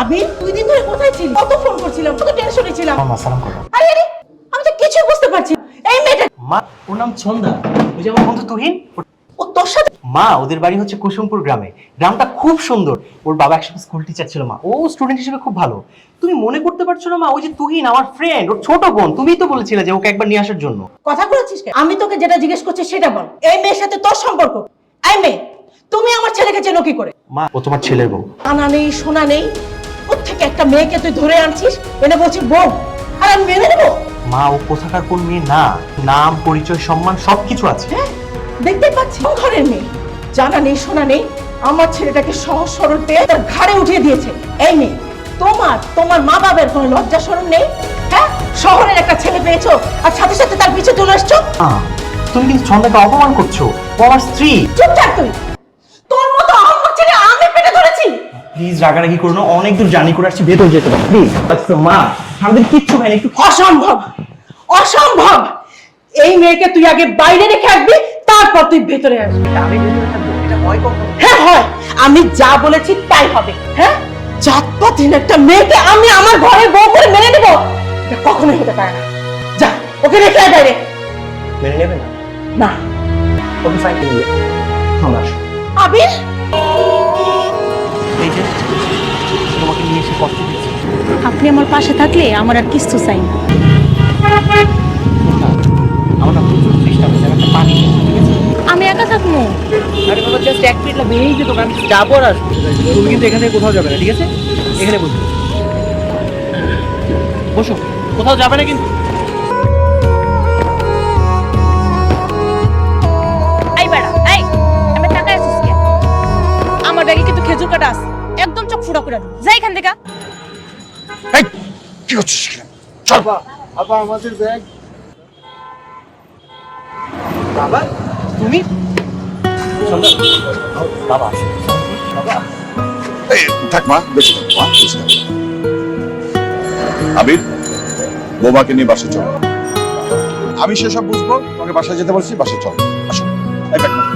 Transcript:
আবি দুই দিন ধরে কোথায় ছিলি? কত ফোন করছিলাম কত টেনশনে ছিলাম। মা সালাম করো। আরে আরে আমি তো কিছু বুঝতে পারছি এই মেয়েটা মা ওর নাম ছন্দা। ওই যে আমার বন্ধু তুহিন ও তোর সাথে মা ওদের বাড়ি হচ্ছে কুসুমপুর গ্রামে। গ্রামটা খুব সুন্দর। ওর বাবা একসময় স্কুল টিচার ছিল মা। ও স্টুডেন্ট হিসেবে খুব ভালো। তুমি মনে করতে পারছ না মা ওই যে তুহিন আমার ফ্রেন্ড ওর ছোট বোন। তুমিই তো বলেছিলে যে ওকে একবার নিয়ে আসার জন্য। কথা বলেছিস আমি তোকে যেটা জিজ্ঞেস করছি সেটা বল। এই মেয়ের সাথে তোর সম্পর্ক? এই মেয়ে তুমি আমার ছেলেকে চেনো কি করে? মা ও তোমার ছেলের বউ। আনা নেই শোনা নেই একটা মেয়েকে তুই ধরে আনছিস? এনে বলছিস বউ আর আমি মেনে নেব? মা ও কোথাকার কোন মেয়ে? না নাম পরিচয় সম্মান সবকিছু আছে। হ্যাঁ দেখতে পাচ্ছি ঘরের মেয়ে? জানা নেই শোনা নেই। আমার ছেলেটাকে সহজ সরল পেয়ে তার ঘাড়ে উঠিয়ে দিয়েছে। এই মেয়ে তোমার তোমার মা বাবার কোনো লজ্জা শরম নেই? হ্যাঁ শহরের একটা ছেলে পেয়েছ আর সাথে সাথে তার পিছে চলে আসছো? মা, তুমি কিন্তু ছন্দাকে অপমান করছ। ও আমার স্ত্রী। চুপ থাক তুই তোর মতো আহম্মক ছেলে আমি পেটে ধরেছি প্লিজ রাগারাগি করো না অনেক দূর জার্নি করে আসছি ভেতর যেতে পারো। প্লিজ মা আমাদের কিচ্ছু খাইনি একটু অসম্ভব অসম্ভব। এই মেয়েকে তুই আগে বাইরে রেখে আসবি তারপর তুই ভেতরে আসবি। আমি ভেতরে থাকব এটা হয় কখন? হ্যাঁ হয়। আমি যা বলেছি তাই হবে হ্যাঁ? জাতপাতহীন একটা মেয়েকে আমি আমার ঘরে বউ করে মেনে নেব এটা কখনোই হতে পারে না। যা ওকে রেখে আয় বাইরে। মেনে নেবে না? না। ওকে ফাইন নিয়ে আমরা আসো। আবির? আপনি আমার পাশে থাকলে আমার আর কিছু চাই না। আমি একা থাকব। আরে বাবা জাস্ট এক মিনিট লাগবে এই যে দোকান যাব আর আসব। তুমি কিন্তু এখান কোথাও যাবে না ঠিক আছে? এখানে বসো। বসো। কোথাও যাবে না কিন্তু। আমার ব্যাগে কিন্তু খেজুর কাটা আছে। একদম চোখ ফুটা করে যাই এখান থেকে। কি করছিস? চল। বাবা আমাদের ব্যাগ। বাবা তুমি? বাবা। বাবা। এই থাক মা থাক। মা থাক। আবির বৌমাকে নিয়ে বাসে চল। আমি সেসব বুঝব তোকে বাসায় যেতে বলছি বাসে চল। আসো। এই ব্যাগ।